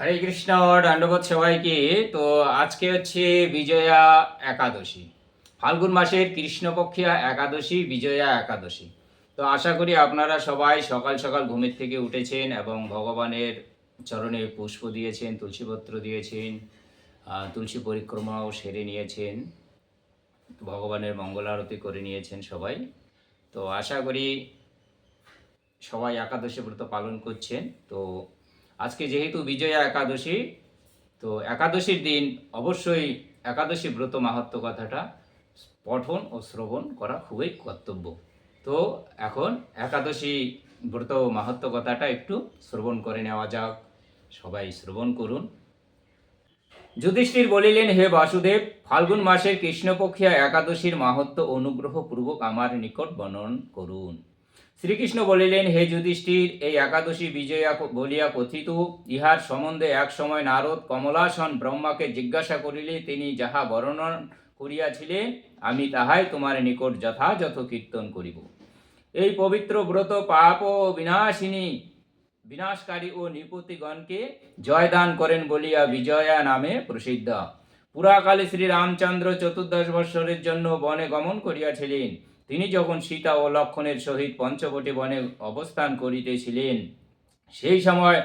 হরে কৃষ্ণ, দণ্ডবোধ সবাইকে। তো আজকে হচ্ছে বিজয়া একাদশী। ফাল্গুন মাসের কৃষ্ণপক্ষিয়া একাদশী, বিজয়া একাদশী। তো আশা করি আপনারা সবাই সকাল সকাল ঘুমের থেকে উঠেছেন এবং ভগবানের চরণে পুষ্প দিয়েছেন, তুলসীপত্র দিয়েছেন তুলসী পরিক্রমাও সেরে নিয়েছেন। ভগবানের মঙ্গল আরতি করে নিয়েছেন সবাই। তো আশা করি সবাই একাদশী ব্রত পালন করছেন। তো আজকে যেহেতু বিজয়া একাদশী, তো একাদশীর দিন অবশ্যই একাদশী ব্রত মাহাত্ম কথাটা পঠন ও শ্রবণ করা খুবই কর্তব্য। তো এখন একাদশী ব্রত মাহাত্ম কথাটা একটু শ্রবণ করে নেওয়া যাক। সবাই শ্রবণ করুন। যুধিষ্ঠির বলিলেন, হে বাসুদেব, ফাল্গুন মাসের কৃষ্ণপক্ষিয়া একাদশীর মাহাত্ম অনুগ্রহপূর্বক আমার নিকট বর্ণন করুন। শ্রীকৃষ্ণ বলিলেন, হে যুধিষ্ঠির, এই একাদশী বিজয়া বলিয়া কথিত, ইহার সম্বন্ধে এক সময় নারদ কমলাসন ব্রহ্মাকে জিজ্ঞাসা করিলে তিনি যাহা বর্ণন করিয়াছিলেন, আমি তাহাই তোমার নিকট যথাযথ কীর্তন করিব। এই পবিত্র ব্রত পাপ ও বিনাশিনী, বিনাশকারী ও নৃপতিগণকে জয়দান করেন বলিয়া বিজয়া নামে প্রসিদ্ধ। পুরাকালে শ্রী রামচন্দ্র চতুর্দশ বৎসরের জন্য বনে গমন করিয়াছিলেন। তিনি যখন সীতা ও লক্ষণের সহিত পঞ্চবটী বনে অবস্থান করিতেছিলেন, সেই সময়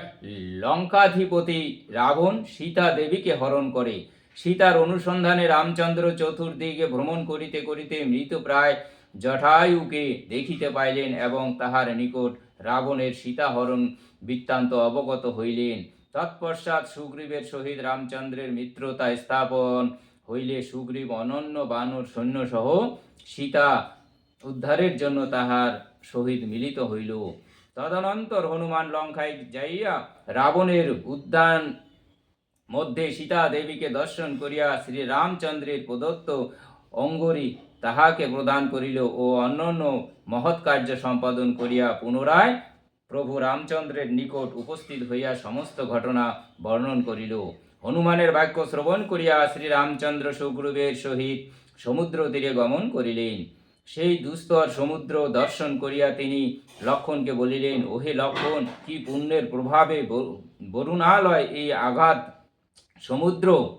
লঙ্কাধিপতি রাবণ সীতা দেবীকে হরণ করে। সীতার অনুসন্ধানে রামচন্দ্র চতুর্দিকে ভ্রমণ করিতে করিতে মৃতপ্রায় জঠায়ুকে দেখিতে পাইলেন এবং তাহার নিকট রাবণের সীতাহরণ বৃত্তান্ত অবগত হইলেন। তৎপশ্চাৎ সুগ্রীবের সহিত রামচন্দ্রের মিত্রতা স্থাপন হইলে সুগ্রীব অনন্য বানর সৈন্যসহ সীতা উদ্ধারের জন্য তাহার সহিত মিলিত হইল। তদনন্তর হনুমান লঙ্কায় যাইয়া রাবণের উদ্যান মধ্যে সীতা দেবীকে দর্শন করিয়া শ্রী রামচন্দ্রের প্রদত্ত অঙ্গরি তাহাকে প্রদান করিল ও অন্যান্য মহৎ কার্য সম্পাদন করিয়া পুনরায় প্রভু রামচন্দ্রের নিকট উপস্থিত হইয়া সমস্ত ঘটনা বর্ণন করিল। হনুমানের বাক্য শ্রবণ করিয়া শ্রী রামচন্দ্র সুগ্রীবের সহিত সমুদ্র তীরে গমন করিলেন। সেই দুস্তর সমুদ্র দর্শন করিয়া তিনি লক্ষণকে বলিলেন, ওহে লক্ষণ, কি পুণ্যের প্রভাবে বরু- বরুণালয় এই আঘাত সমুদ্র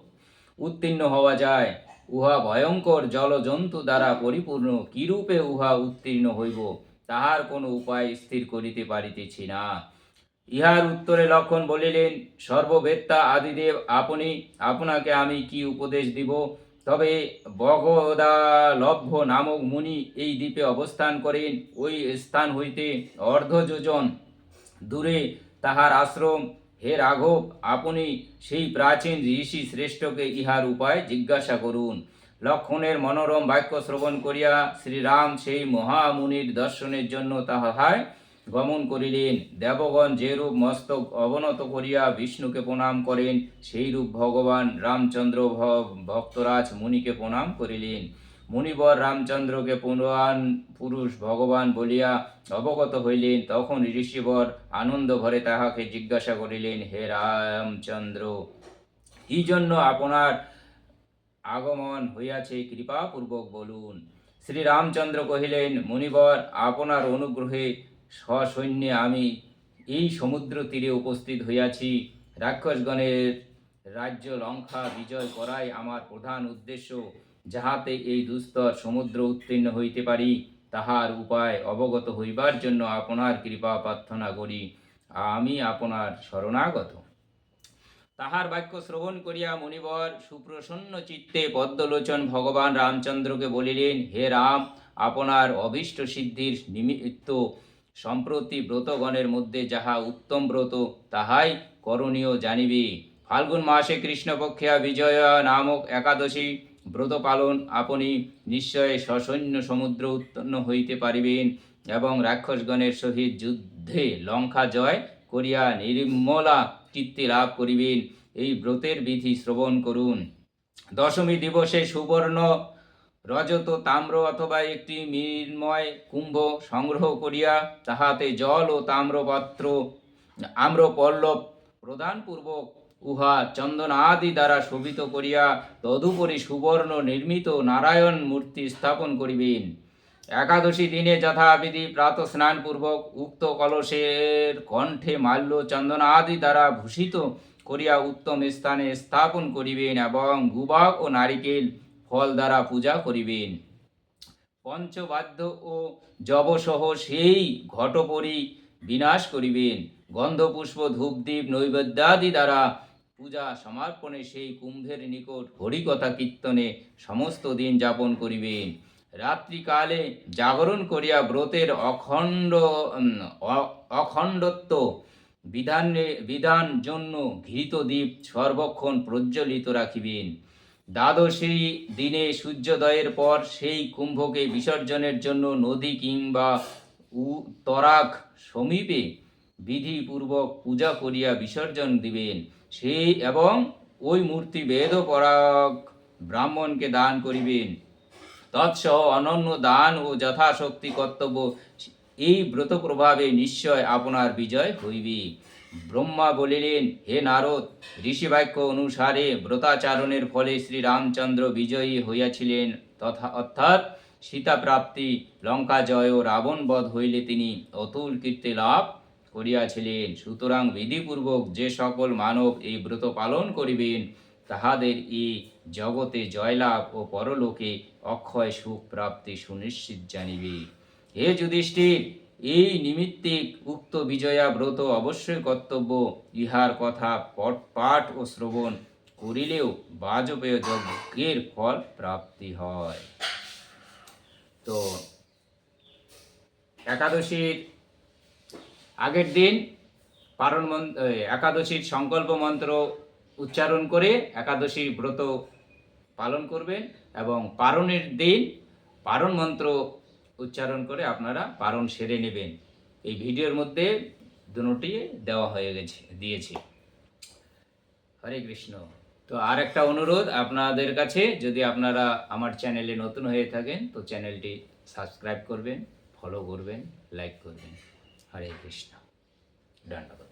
উত্তীর্ণ হওয়া যায়? উহা ভয়ঙ্কর জলজন্তু দ্বারা পরিপূর্ণ। কিরূপে উহা উত্তীর্ণ হইব? তাহার কোনো উপায় স্থির করিতে পারিতেছি না। ইহার উত্তরে লক্ষণ বলিলেন, সর্ববেত্তা আদিদেব, আপনি, আপনাকে আমি কি উপদেশ দিব? তবে বগদালভ্য নামক মুনি এই দ্বীপে অবস্থান করেন। ওই স্থান হইতে অর্ধ যোজন দূরে তাহার আশ্রম। হে রাঘব, আপনি সেই প্রাচীন ঋষি শ্রেষ্ঠকে ইহার উপায় জিজ্ঞাসা করুন। লক্ষণের মনোরম বাক্য শ্রবণ করিয়া শ্রীরাম সেই মহামুনির দর্শনের জন্য তাহায় গমন করিলেন। দেবগণ যেরূপ মস্তক অবনত করিয়া বিষ্ণুকে প্রণাম করেন সেই রূপ ভগবান রামচন্দ্র ভক্তরাজ মুনিকে প্রণাম করিলেন। মুনিবর রামচন্দ্রকে পুরাণ পুরুষ ভগবান বলিয়া অবগত হইলেন। তখন ঋষিবর আনন্দ ভরে তাহাকে জিজ্ঞাসা করিলেন, হে রামচন্দ্র, কি জন্য আপনার আগমন হইয়াছে? কৃপাপূর্বক বলুন। শ্রী রামচন্দ্র কহিলেন, মুনিবর, আপনার অনুগ্রহে সসৈন্যে আমি এই সমুদ্র তীরে উপস্থিত হইয়াছি। রাক্ষসগণের রাজ্য লঙ্কা বিজয় করাই আমার প্রধান উদ্দেশ্য। যাহাতে এই দুস্তর সমুদ্র উত্তীর্ণ হইতে পারি, তাহার উপায় অবগত হইবার জন্য আপনার কৃপা প্রার্থনা করি। আমি আপনার শরণাগত। তাহার বাক্য শ্রবণ করিয়া মুনিবর সুপ্রসন্ন চিত্তে পদ্মলোচন ভগবান রামচন্দ্রকে বলিলেন, হে রাম, আপনার অভীষ্ট সিদ্ধির নিমিত্ত সম্প্রতি ব্রতগণের মধ্যে যাহা উত্তম ব্রত, তাহাই করণীয় জানিবে। ফাল্গুন মাসে কৃষ্ণপক্ষিয়া বিজয়া নামক একাদশী ব্রত পালন আপনি নিশ্চয় সসৈন্য সমুদ্র উত্পন্ন হইতে পারিবেন এবং রাক্ষসগণের সহিত যুদ্ধে লঙ্কা জয় করিয়া নির্মলা কীর্তি লাভ করিবেন। এই ব্রতের বিধি শ্রবণ করুন। দশমী দিবসে সুবর্ণ রজত তাম্র অথবা একটি মৃন্ময় কুম্ভ সংগ্রহ করিয়া তাহাতে জল ও তাম্রপাত্র, আম্রপল্লব প্রদানপূর্বক উহা চন্দন আদি দ্বারা শোভিত করিয়া তদুপরি সুবর্ণ নির্মিত নারায়ণ মূর্তি স্থাপন করিবেন। একাদশী দিনে যথাবিধি প্রাত স্নানপূর্বক উক্ত কলসের কণ্ঠে মাল্য চন্দন আদি দ্বারা ভূষিত করিয়া উত্তম স্থানে স্থাপন করিবেন এবং গুবাক ও নারিকেল ফল দ্বারা পূজা করিবেন। পঞ্চবাদ্য ও যবসহ সেই ঘটপরি বিনাশ করিবেন। গন্ধপুষ্প, ধূপদীপ, নৈবেদ্যাদি দ্বারা পূজা সমর্পণে সেই কুম্ভের নিকট হরিকথা কীর্তনে সমস্ত দিন যাপন করিবেন। রাত্রিকালে জাগরণ করিয়া ব্রতের অখণ্ড অখণ্ডত্ব বিধান বিধান জন্য ঘৃত দ্বীপ সর্বক্ষণ প্রজ্বলিত রাখিবেন। দ্বাদশী দিনে সূর্যোদয়ের পর সেই কুম্ভকে বিসর্জনের জন্য নদী কিংবা তরাক সমীপে বিধিপূর্বক পূজা করিয়া বিসর্জন দিবেন। সেই এবং ওই মূর্তি বেদ পরাগ ব্রাহ্মণকে দান করিবেন। তৎসহ অনন্য দান ও যথাশক্তি কর্তব্য, এই ব্রত প্রভাবে নিশ্চয় আপনার বিজয় হইবে। ব্রহ্মা বলিলেন, হে নারদ ঋষিবাক্য অনুসারে ব্রতাচারণের ফলে শ্রী রামচন্দ্র বিজয়ী হইয়াছিলেন। তথা, অর্থাৎ সীতা প্রাপ্তি লঙ্কা জয় ও রাবণ বধ হইলে তিনি অতুল কীর্তি লাভ করিয়াছিলেন। সুতরাং বিধিপূর্বক যে সকল মানব এই ব্রত পালন করিবেন, তাহাদের এই জগতে জয়লাভ ও পরলোকে অক্ষয় সুখ প্রাপ্তি সুনিশ্চিত জানিবে। হে যুধিষ্ঠির এই নিমিত্তে উক্ত বিজয়া ব্রত অবশ্যই কর্তব্য। ইহার কথা পট, পাঠ ও শ্রবণ করিলেও বাজপেয় যজ্ঞের ফল প্রাপ্তি হয়। তো একাদশীর আগের দিন পারণ একাদশীর সংকল্প মন্ত্র উচ্চারণ করে একাদশী ব্রত পালন করবেন এবং পারণের দিন পারণ মন্ত্র উচ্চারণ করে আপনারা পারণ সেরে নেবেন। এই ভিডিওর মধ্যে দুটি দেওয়া হয়ে গেছে, দিয়েছি। হরে কৃষ্ণ। তো আর একটা অনুরোধ আপনাদের কাছে, যদি আপনারা আমার চ্যানেলে নতুন হয়ে থাকেন, তো চ্যানেলটি সাবস্ক্রাইব করবেন, ফলো করবেন, লাইক করবেন। হরে কৃষ্ণ। ধন্যবাদ